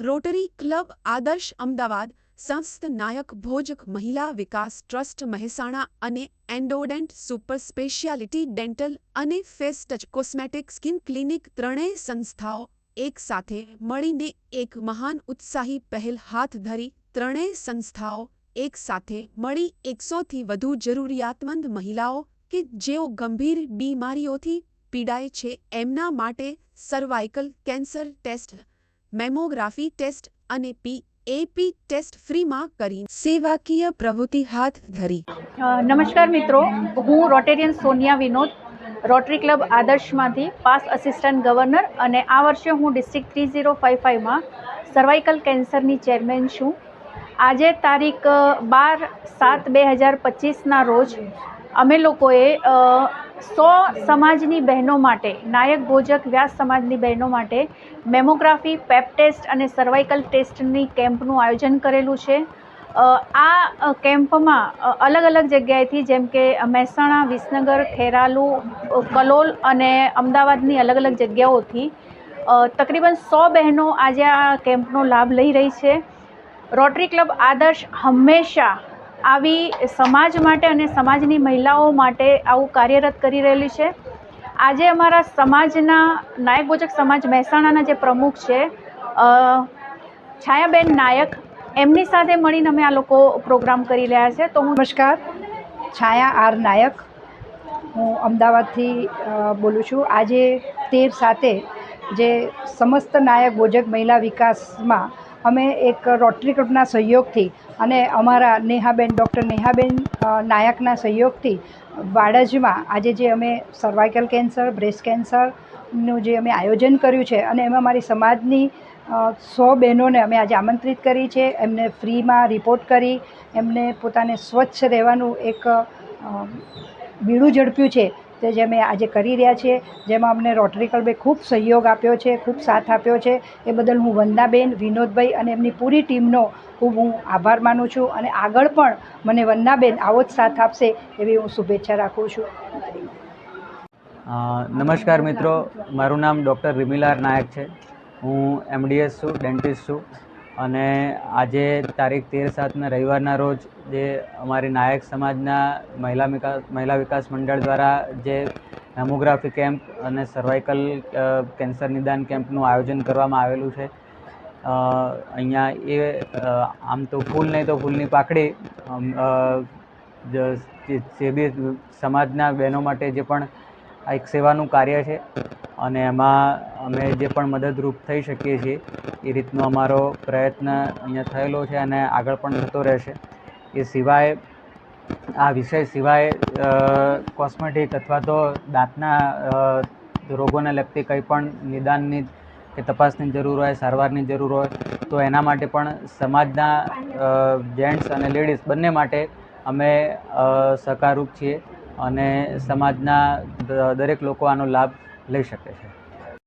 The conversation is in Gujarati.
રોટરી ક્લબ આદર્શ અમદાવાદ સંસ્થ નાયક ભોજક મહિલા વિકાસ ટ્રસ્ટ મહેસાણા અને એન્ડોડેન્ટ સુપર સ્પેશિયાલિટી ડેન્ટલ અને ફેસ્ટચ કોસ્મેટિક સ્કિન ક્લિનિક ત્રણેય સંસ્થાઓ એક સાથે મળીને એક મહાન ઉત્સાહી પહેલ હાથ ધરી ત્રણેય સંસ્થાઓ એક સાથે મળી એકસોથી વધુ જરૂરિયાતમંદ મહિલાઓ કે જેઓ ગંભીર બીમારીઓથી પીડાય છે, એમના માટે cervical cancer test mammography test અને પી એપી ટેસ્ટ ફ્રીમાં કરી સેવાકીય પ્રવૃત્તિ હાથ ધરી. નમસ્કાર મિત્રો. હું Rotarian Sonia Vinod, Rotary club આદર્શમાંથી past assistant governor અને આ વર્ષે હું ડિસ્ટ્રિક્ટ થ્રી ઝીરો ફાઇવ ફાઇવમાં સર્વાઇકલ કેન્સરની ચેરમેન છું. આજે તારીખ બાર સાત બે હજાર પચીસના રોજ અમે લોકોએ સો સમાજની બહેનો માટે, નાયક ભોજક વ્યાસ સમાજની બહેનો માટે મેમોગ્રાફી, પેપ ટેસ્ટ અને સર્વાઇકલ ટેસ્ટની કેમ્પનું આયોજન કરેલું છે. આ કેમ્પમાં અલગ અલગ જગ્યાએથી જેમ કે મહેસાણા, વિસનગર, ખેરાલુ, કલોલ અને અમદાવાદની અલગ અલગ જગ્યાઓથી તકરીબન સો બહેનો આજે આ કેમ્પનો લાભ લઈ રહી છે. રોટરી ક્લબ આદર્શ હંમેશા આવી સમાજ માટે અને સમાજની મહિલાઓ માટે આવું કાર્યરત કરી રહેલી છે. આજે અમારા સમાજના નાયક ભોજક સમાજ મહેસાણાના જે પ્રમુખ છે છાયાબેન નાયક, એમની સાથે મળીને અમે આ લોકો પ્રોગ્રામ કરી રહ્યા છે. તો હું નમસ્કાર. છાયા આર નાયક. હું અમદાવાદથી બોલું છું. આજે તેર સાથે જે સમસ્ત નાયક ભોજક મહિલા વિકાસમાં અમે એક રોટરી ક્લબના સહયોગથી અને અમારા નેહાબેન, ડૉક્ટર નેહાબેન નાયકના સહયોગથી વાડજમાં આજે જે અમે સર્વાઇકલ કેન્સર બ્રેસ્ટ કેન્સરનું જે અમે આયોજન કર્યું છે અને એમાં મારી સમાજની સો બહેનોને અમે આજે આમંત્રિત કરી છે. એમને ફ્રીમાં રિપોર્ટ કરી, એમને પોતાને સ્વચ્છ રહેવાનું એક બીડું ઝડપ્યું છે. તે જે અમે આજે કરી રહ્યા છીએ, જેમાં અમને રોટરી ક્લબે ખૂબ સહયોગ આપ્યો છે, ખૂબ સાથ આપ્યો છે. એ બદલ હું વંદાબેન, વિનોદભાઈ અને એમની પૂરી ટીમનો ખૂબ હું આભાર માનું છું અને આગળ પણ મને વંદાબેન આવો જ સાથ આપશે એવી હું શુભેચ્છા રાખું છું. નમસ્કાર મિત્રો. મારું નામ ડૉક્ટર રિમિલાર નાયક છે. હું એમડીએસ છું, ડેન્ટિસ્ટ છું. અને આજે તારીખ તેર સાતના રવિવારના રોજ જે અમારી નાયક સમાજના મહિલા વિકાસ મહિલા વિકાસ મંડળ દ્વારા જે મેમોગ્રાફી કેમ્પ અને સર્વાઇકલ કેન્સર નિદાન કેમ્પનું આયોજન કરવામાં આવેલું છે. અહીંયા એ આમ તો ફૂલ નહીં તો ફૂલની પાકડી જે બી સમાજના બહેનો માટે જે પણ આ એક સેવાનું કાર્ય છે. અને એમાં અમે જે પણ મદદરૂપ થઈ શકીએ છીએ, એ રીતનો અમારો પ્રયત્ન અહીંયા થયેલો છે અને આગળ પણ થતો રહેશે. એ સિવાય, આ વિષય સિવાય કોસ્મેટિક અથવા તો દાંતના રોગોને લગતી કંઈ પણ નિદાનની કે તપાસની જરૂર હોય, સારવારની જરૂર હોય, તો એના માટે પણ સમાજના જેન્ટ્સ અને લેડીઝ બંને માટે અમે સહકારરૂપ છીએ. અને સમાજના દરેક લોકો આનો લાભ લઈ શકે છે.